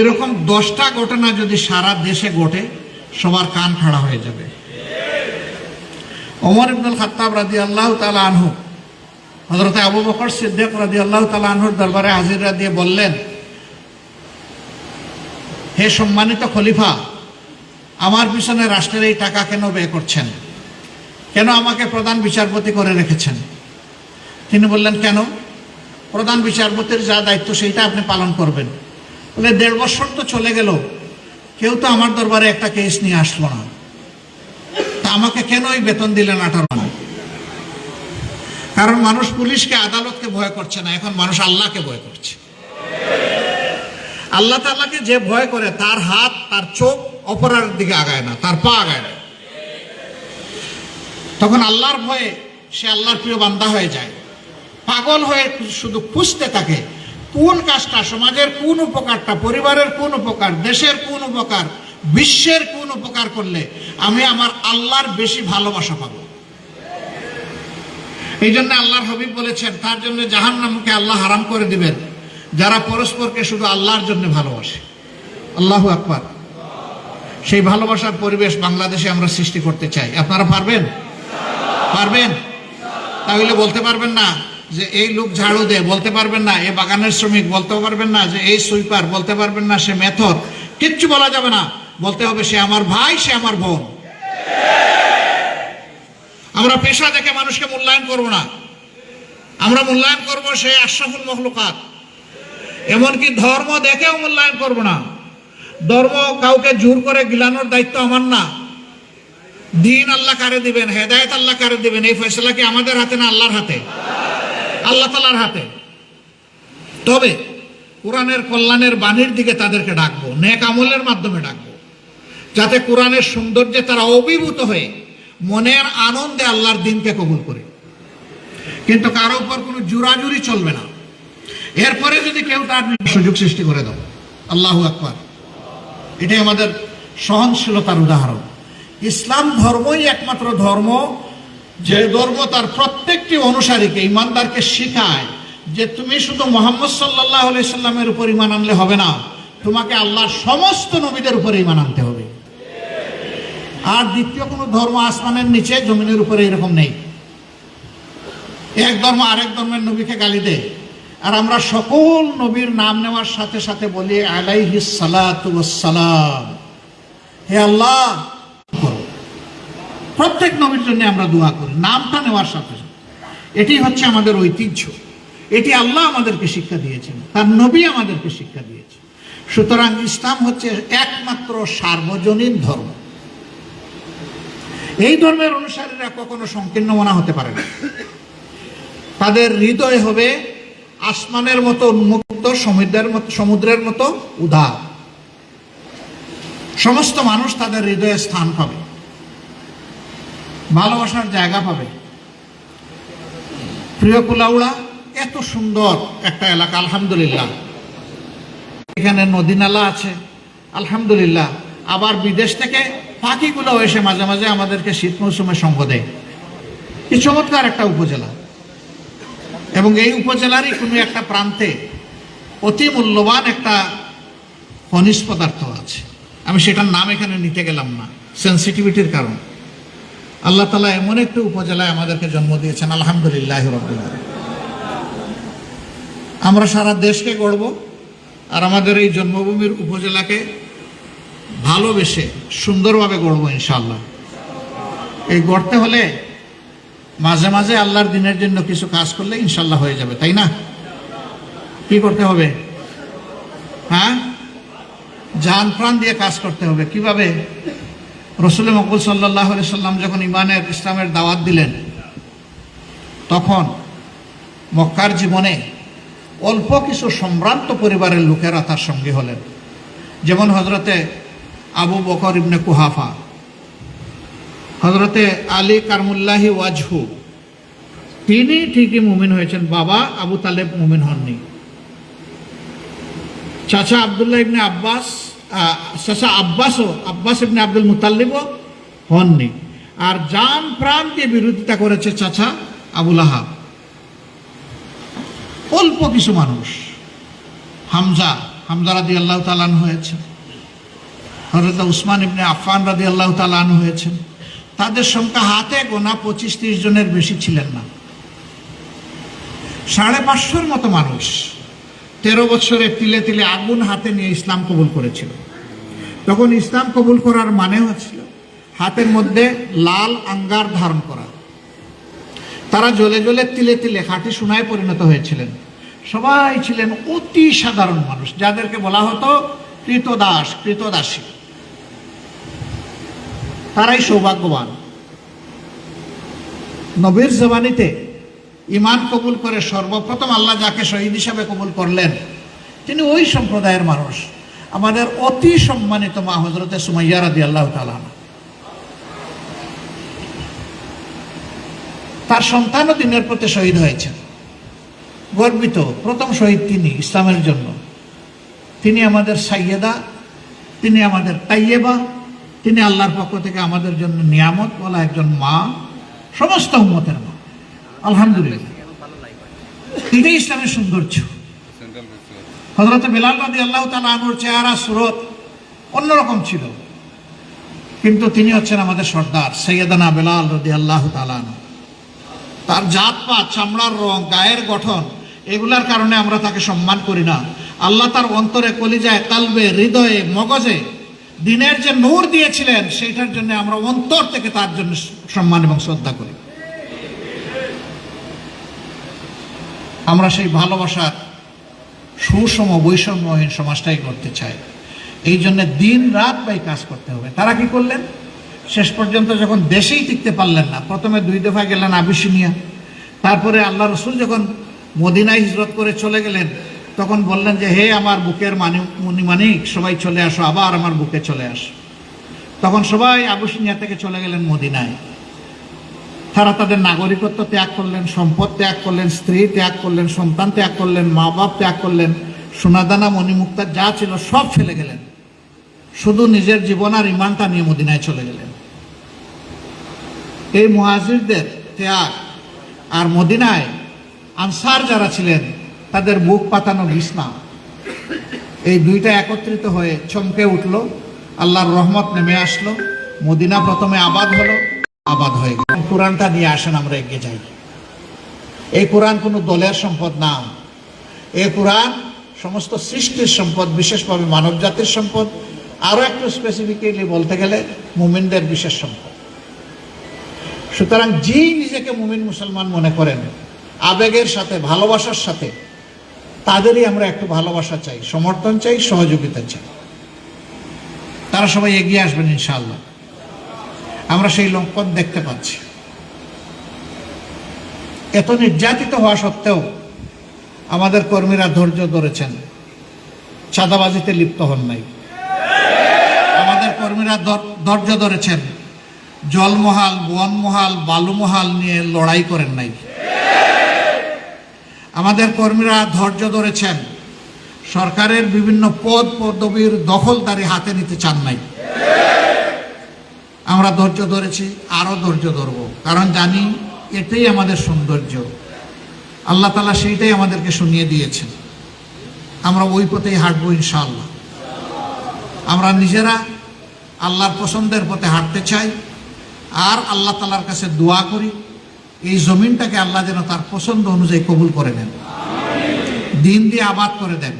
এরকম দশটা ঘটনা যদি সারা দেশে ঘটে, সবার কান খাড়া হয়ে যাবে। অমর ইবনুল খাত্তাব রাদি আল্লাহ তালা আনহু হজরত আবু বকর সিদ্দিক রাদি আল্লাহ তালা আনহুর দরবারে হাজিরা দিয়ে বললেন, হে সম্মানিত খলিফা, আমার পিছনে রাষ্ট্রের এই টাকা কেন ব্যয় করছেন? কেন আমাকে প্রধান বিচারপতি করে রেখেছেন? তিনি বললেন, কেন? প্রধান বিচারপতির যা দায়িত্ব, সেইটা আপনি পালন করবেন। বলে দেড় বছর তো চলে গেল। কেউ তো আমার দরবারে একটা কেস নিয়ে আসলো না। তা আমাকে কেন ওই বেতন দিলেন আঠারো কারণ মানুষ পুলিশকে, আদালতকে ভয় করছে না। এখন মানুষ আল্লাহকে ভয় করছে। আল্লাহ তাল্লাহকে যে ভয় করে, তার হাত, তার চোখ অপরার দিকে আগায় না, তার পা আগায় না। তখন আল্লাহর ভয়ে সে আল্লাহর প্রিয় বান্দা হয়ে যায়। পাগল হয়ে শুধু খুঁজতে থাকে। কোন কাজটা সমাজের কোন উপকারটা, পরিবারের কোন উপকার, দেশের কোন উপকার, বিশ্বের কোন উপকার করলে আমি আমার আল্লাহর বেশি ভালোবাসা পাবো? এই জন্য আল্লাহর হবিব বলেছেন, তার জন্য জাহান নামকে আল্লাহ হারাম করে দিবেন। যারা পরস্পরকে শুধু আল্লাহর জন্য ভালোবাসে। আল্লাহু আকবার। সেই ভালোবাসার পরিবেশ বাংলাদেশে আমরা সৃষ্টি করতে চাই। আপনারা পারবেন? পারবেন? তাহলে বলতে পারবেন না যে এই লোক ঝাড়ু দেয়, বলতে পারবেন না। এই বাগানের শ্রমিক বলতে পারবেন না। যে এই সুইপার, বলতে পারবেন না সে মেথর। কিচ্ছু বলা যাবে না। বলতে হবে সে আমার ভাই, সে আমার বোন। আমরা পেশা দেখে মানুষকে মূল্যায়ন করব না। আমরা মূল্যায়ন করব সে আশরাফুল মখলুকাত। এমনকি ধর্ম দেখেও মূল্যায়ন করব না। ধর্ম কাউকে জোর করে গিলানোর দায়িত্ব আমার না। দিন আল্লাহ কারে দিবেন, হেদায়ত আল্লাহ কারে দিবেন। এই ফয়সলা কি আমাদের হাতে না আল্লাহর হাতে? আল্লাহ তালার হাতে। তবে কোরআনের কল্যাণের বাণীর দিকে তাদেরকে ডাকবো, নেক আমলের মাধ্যমে ডাকবো, যাতে কোরআনের সৌন্দর্যে তারা অভিভূত হয়ে মনের আনন্দে আল্লাহর দিনকে কবুল করে। কিন্তু কারও উপর কোনো জুরাজুরি চলবে না। এরপরে যদি কেউ তার সুযোগ সৃষ্টি করে দাও, আল্লাহ আকবার। এটাই আমাদের সহনশীলতার উদাহরণ। ইসলাম ধর্মই একমাত্র ধর্ম যে ধর্ম তার প্রত্যেকটি অনুসারীকে, ইমানদারকে শেখায় যে তুমি শুধু মোহাম্মদ সাল্লাহ সাল্লামের উপর ইমান আনলে হবে না, তোমাকে আল্লাহর সমস্ত নবীদের উপরে ইমান আনতে হবে। আর দ্বিতীয় কোনো ধর্ম আসমানের নিচে, জমিনের উপরে এরকম নেই। এক ধর্ম আরেক ধর্মের নবীকে গালি দেয়। আর আমরা সকল নবীর নাম নেওয়ার সাথে সাথে বলি আলাইহি সালাম। হে আল্লাহ। প্রত্যেক নবীর জন্য আমরা দোয়া করি, নামটা নেওয়ার সাথে এটি হচ্ছে আমাদের ঐতিহ্য। এটি আল্লাহ আমাদেরকে শিক্ষা দিয়েছেন, তার নবী আমাদেরকে শিক্ষা দিয়েছে সুতরাং ইসলাম হচ্ছে একমাত্র সার্বজনীন ধর্ম। এই ধর্মের অনুসারীরা কখনো সংকীর্ণ মনা হতে পারে না। তাদের হৃদয় হবে আসমানের মতো উন্মুক্ত, সমুদ্রের মতো সমুদ্রের মতো উদার। সমস্ত মানুষ তাদের হৃদয়ে স্থান পাবে। ভালোবাসার জায়গা পাবে। প্রিয় কুলাউড়া, এত সুন্দর একটা এলাকা, আলহামদুলিল্লাহ। এখানে নদী নালা আছে, আলহামদুলিল্লাহ। আবার বিদেশ থেকে পাখিগুলো এসে মাঝে মাঝে আমাদেরকে শীত মৌসুমে সঙ্গ দেয়। কি চমৎকার একটা উপজেলা। এবং এই উপজেলারই কোনো একটা প্রান্তে অতি মূল্যবান একটা খনিজ পদার্থ আছে। আমি সেটার নাম এখানে নিতে গেলাম না সেন্সিটিভিটির কারণ। আল্লাহ তালা এমন একটি উপজেলায় আমাদেরকে জন্ম দিয়েছেন, আলহামদুলিল্লাহ আমরা সারা দেশকে গড়ব আর আমাদের এই জন্মভূমির উপজেলাকে ভালোবেসে সুন্দরভাবে গড়ব ইনশাল্লাহ এই গড়তে হলে মাঝে মাঝে আল্লাহর দিনের জন্য কিছু কাজ করলে ইনশাল্লাহ হয়ে যাবে, তাই না? কি করতে হবে? হ্যাঁ? জান প্রাণ দিয়ে কাজ করতে হবে। কীভাবে? রসুল মকবুল সাল্লাহ সাল্লাম যখন ইমানের ইসলামের দাওয়াত দিলেন, তখন মক্কার জীবনে অল্প কিছু সম্ভ্রান্ত পরিবারের লোকেরা তার সঙ্গী হলেন। যেমন হজরতে আবু বকর ইবনে কুহাফা হজরতে আলী কারমুল্লাহি ওয়াজহু, তিনি ঠিকই মুমিন হয়েছেন, বাবা আবু তালেব মুমিন হননি। চাচা আবদুল্লাহ ইবনে আব্বাস চাচা আব্বাসও, আব্বাস ইবনে আব্দুল মুতাল্লিবও হননি। আর জান প্রাণ দিয়ে বিরোধিতা করেছে চাচা আবুল আহাব অল্প কিছু মানুষ। হামজা হামজা রাদি আল্লাহ তালান হয়েছে। হজরত উসমান ইবনে আফান রাদি আল্লাহ তালান হয়েছেন। তাদের সংখ্যা হাতে গোনা পঁচিশ তিরিশ জনের বেশি ছিলেন না। সাড়ে পাঁচশোর মতো মানুষ। তেরো বছরে তিলে তিলে আগুন হাতে নিয়ে ইসলাম কবুল করেছিল। তখন ইসলাম কবুল করার মানে হচ্ছিল হাতের মধ্যে লাল আঙ্গার ধারণ করা। তারা জ্বলে জ্বলে তিলে তিলে খাঁটি সোনায় পরিণত হয়েছিলেন। সবাই ছিলেন অতি সাধারণ মানুষ, যাদেরকে বলা হতো কৃতদাস, কৃতদাসী। তারাই সৌভাগ্যবান। নবীর জবানিতে ইমান কবুল করে সর্বপ্রথম আল্লাহ যাকে শহীদ হিসাবে কবুল করলেন, তিনি ওই সম্প্রদায়ের মানুষ। আমাদের অতি সম্মানিত মা হজরতে সুমাইয়া রাদি আল্লাহ তালানা তার সন্তানও দিনের প্রতি শহীদ হয়েছেন। গর্বিত, প্রথম শহীদ তিনি ইসলামের জন্য। তিনি আমাদের সাইয়েদা, তিনি আমাদের তাইয়েবা, তিনি আল্লাহর পক্ষ থেকে আমাদের জন্য নিয়ামত বলা একজন মা। সমস্ত উম্মতের মা। আলহামদুলিল্লাহ। এটাই ইসলামের সৌন্দর্য। হজরত বেলাল রাদি আল্লাহ তালা আনুর চেহারা, সুরত অন্যরকম ছিল। কিন্তু তিনি হচ্ছেন আমাদের সর্দার, সৈয়দানা বেলাল রদি আল্লাহ তালানু তার জাত পাত চামড়ার রং, গায়ের গঠন, এগুলার কারণে আমরা তাকে সম্মান করি না। আল্লাহ তার অন্তরে কলিজায়, কালবে, হৃদয়ে, মগজে দিনের যে নূর দিয়েছিলেন, সেইটার জন্য আমরা অন্তর থেকে তার জন্য সম্মান এবং শ্রদ্ধা করি। আমরা সেই ভালোবাসার সুষম বৈষম্যহীন সমাজটাই করতে চাই। এই জন্য দিন রাত বাই কাজ করতে হবে। তারা কি করলেন? শেষ পর্যন্ত যখন দেশেই টিকতে পারলেন না, প্রথমে দুই দফা গেলেন আবিসিনিয়া। তারপরে আল্লাহ রসুল যখন মদিনায় হিজরত করে চলে গেলেন, তখন বললেন যে, হে আমার বুকের মানি মণিমানিক সবাই চলে আসো, আবার আমার বুকে চলে আসো। তখন সবাই আবুসিনিয়া থেকে চলে গেলেন মদিনায়। তারা তাদের নাগরিকত্ব ত্যাগ করলেন, সম্পদ ত্যাগ করলেন, স্ত্রী ত্যাগ করলেন, সন্তান ত্যাগ করলেন, মা বাপ ত্যাগ করলেন, সোনাদানা, মণিমুক্তা, যা ছিল সব ফেলে গেলেন। শুধু নিজের জীবন আর ইমানটা নিয়ে মদিনায় চলে গেলেন। এই মুহাজিরদের ত্যাগ আর মদিনায় আনসার যারা ছিলেন, তাদের বুক পাতানো বিছনা, এই দুইটা একত্রিত হয়ে চমকে উঠল, আল্লাহর রহমত নেমে আসলো, মদিনা প্রথমে আবাদ হলো আবাদ হয়ে গেল। কোরআনটা নিয়ে আসেন, আমরা এগিয়ে যাই। এই কোরআন কোনো দলের সম্পদ না। এই কোরআন সমস্ত সৃষ্টির সম্পদ, বিশেষভাবে মানব জাতির সম্পদ। আরও একটু স্পেসিফিক্যালি বলতে গেলে মুমিনদের বিশেষ সম্পদ। সুতরাং যেই নিজেকে মুমিন মুসলমান মনে করেন, আবেগের সাথে, ভালোবাসার সাথে, তাদেরই আমরা একটু ভালোবাসা চাই, সমর্থন চাই, সহযোগিতা চাই। তারা সবাই এগিয়ে আসবেন ইনশাআল্লাহ। আমরা সেই লঙ্কন দেখতে পাচ্ছি। এত নির্যাতিত হওয়া সত্ত্বেও আমাদের কর্মীরা ধৈর্য ধরেছেন। চাঁদাবাজিতে লিপ্ত হন নাই। আমাদের কর্মীরা ধৈর্য ধরেছেন। জলমহাল বনমহাল বালুমহাল নিয়ে লড়াই করেন নাই। আমাদের কর্মীরা ধৈর্য ধরেছেন। সরকারের বিভিন্ন পদ, পদবীর দখলদারি হাতে নিতে চান নাই। আমরা ধৈর্য ধরেছি, আরও ধৈর্য ধরব। কারণ জানি এটাই আমাদের সৌন্দর্য। আল্লাহ তালা সেইটাই আমাদেরকে শুনিয়ে দিয়েছেন। আমরা ওই পথেই হাঁটবো ইনশাআল্লাহ। আমরা নিজেরা আল্লাহর পছন্দের পথে হাঁটতে চাই আর আল্লাহ তালার কাছে দোয়া করি, এই জমিনটাকে আল্লাহ যেন তার পছন্দ অনুযায়ী কবুল করে নেন। দিন দিয়ে আবাদ করে দেন।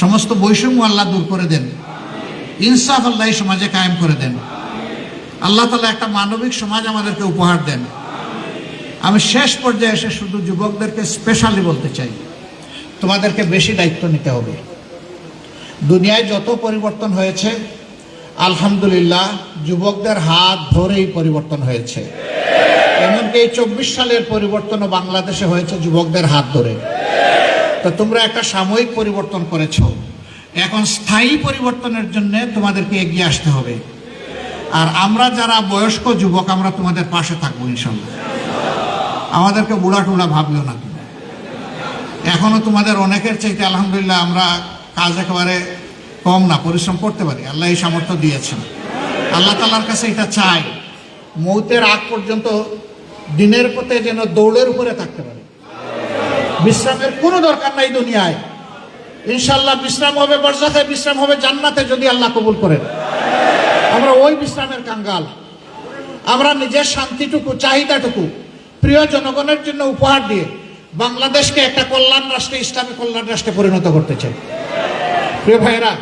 সমস্ত বৈষম্য আল্লাহ দূর করে দেন। ইনসাফ আল্লাহ সমাজে কায়েম করে দেন। আল্লাহ তালা একটা মানবিক সমাজ আমাদেরকে উপহার দেন। আমি শেষ পর্যায়ে এসে শুধু যুবকদেরকে স্পেশালি বলতে চাই, তোমাদেরকে বেশি দায়িত্ব নিতে হবে। দুনিয়ায় যত পরিবর্তন হয়েছে, আলহামদুলিল্লাহ যুবকদের হাত ধরেই পরিবর্তন হয়েছে। এমনকি এই চব্বিশ সালের পরিবর্তনও বাংলাদেশে হয়েছে যুবকদের হাত ধরে। তো তোমরা একটা সাময়িক পরিবর্তন করেছ। এখন স্থায়ী পরিবর্তনের জন্য তোমাদেরকে এগিয়ে আসতে হবে। আর আমরা যারা বয়স্ক যুবক, আমরা তোমাদের পাশে থাকব ইনশাল্লাহ। আমাদেরকে বুড়া টুড়া ভাবলেও না তুমি। এখনও তোমাদের অনেকের চাইতে আলহামদুলিল্লাহ আমরা কাজ একেবারে কম না, পরিশ্রম করতে পারি। আল্লাহ এই সামর্থ্য দিয়েছেন। আল্লাহ তালার কাছে এটা চাই। মৌতের আগ পর্যন্ত দিনের পথে যেন দৌড়ের উপরে থাকতে পারে। বিশ্রামের কোনো দরকার নাই দুনিয়ায়। ইনশাল্লাহ বিশ্রাম হবে বর্ষাতে বিশ্রাম হবে, জান্নাতে যদি আল্লাহ কবুল করেন। আমরা ওই বিশ্রামের কাঙ্গাল। আমরা নিজের শান্তিটুকু, চাহিদাটুকু, প্রিয় জনগণের জন্য উপহার দিয়ে বাংলাদেশকে একটা কল্যাণ রাষ্ট্রে, ইসলামী কল্যাণ রাষ্ট্রে পরিণত করতে চাই। প্রিয় ভাইরা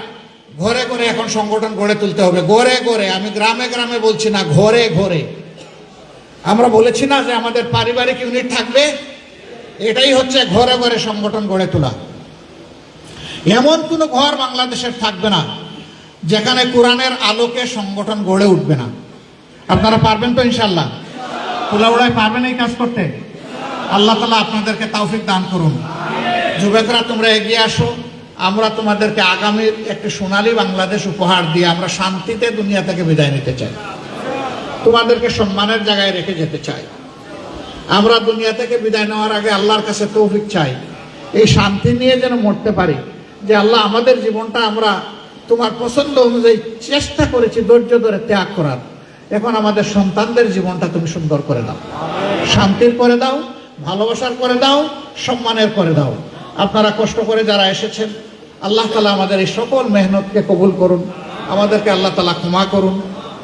ঘরে ঘরে এখন সংগঠন গড়ে তুলতে হবে। ঘরে ঘরে, আমি গ্রামে গ্রামে বলছি না, ঘরে ঘরে। আমরা বলেছি না যে আমাদের পারিবারিক ইউনিট থাকবে, এটাই হচ্ছে ঘরে ঘরে সংগঠন গড়ে তোলা। এমন কোনো ঘর বাংলাদেশের থাকবে না। যেখানে কোরআনের আলোকে সংগঠন গড়ে উঠবে না। আপনারা পারবেন তো ইনশাল্লাহ তুলাউড়ায় পারবেন এই কাজ করতে? আল্লাহ তালা আপনাদেরকে তাওফিক দান করুন। যুবকরা, তোমরা এগিয়ে আসো। আমরা তোমাদেরকে আগামীর একটি সোনালি বাংলাদেশ উপহার দিয়ে আমরা শান্তিতে দুনিয়া থেকে বিদায় নিতে চাই। তোমাদেরকে সম্মানের জায়গায় রেখে যেতে চাই। আমরা দুনিয়া থেকে বিদায় নেওয়ার আগে আল্লাহর কাছে তৌফিক চাই। এই শান্তি নিয়ে যেন মরতে পারি, যে আল্লাহ আমাদের জীবনটা আমরা তোমার পছন্দ অনুযায়ী চেষ্টা করেছি ধৈর্য ধরে ত্যাগ করার। এখন আমাদের সন্তানদের জীবনটা তুমি সুন্দর করে দাও। শান্তির করে দাও, ভালোবাসার করে দাও, সম্মানের করে দাও। আপনারা কষ্ট করে যারা এসেছেন, আল্লাহ তালা আমাদের এই সকল মেহনতকে কবুল করুন, আমাদেরকে আল্লাহ তালা ক্ষমা করুন,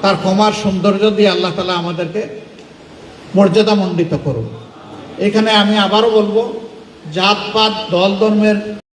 তার ক্ষমার সৌন্দর্য দিয়ে আল্লাহ তালা আমাদেরকে মর্যাদা মণ্ডিত করুন। এখানে আমি আবারও বলব, জাতপাত দল ধর্মের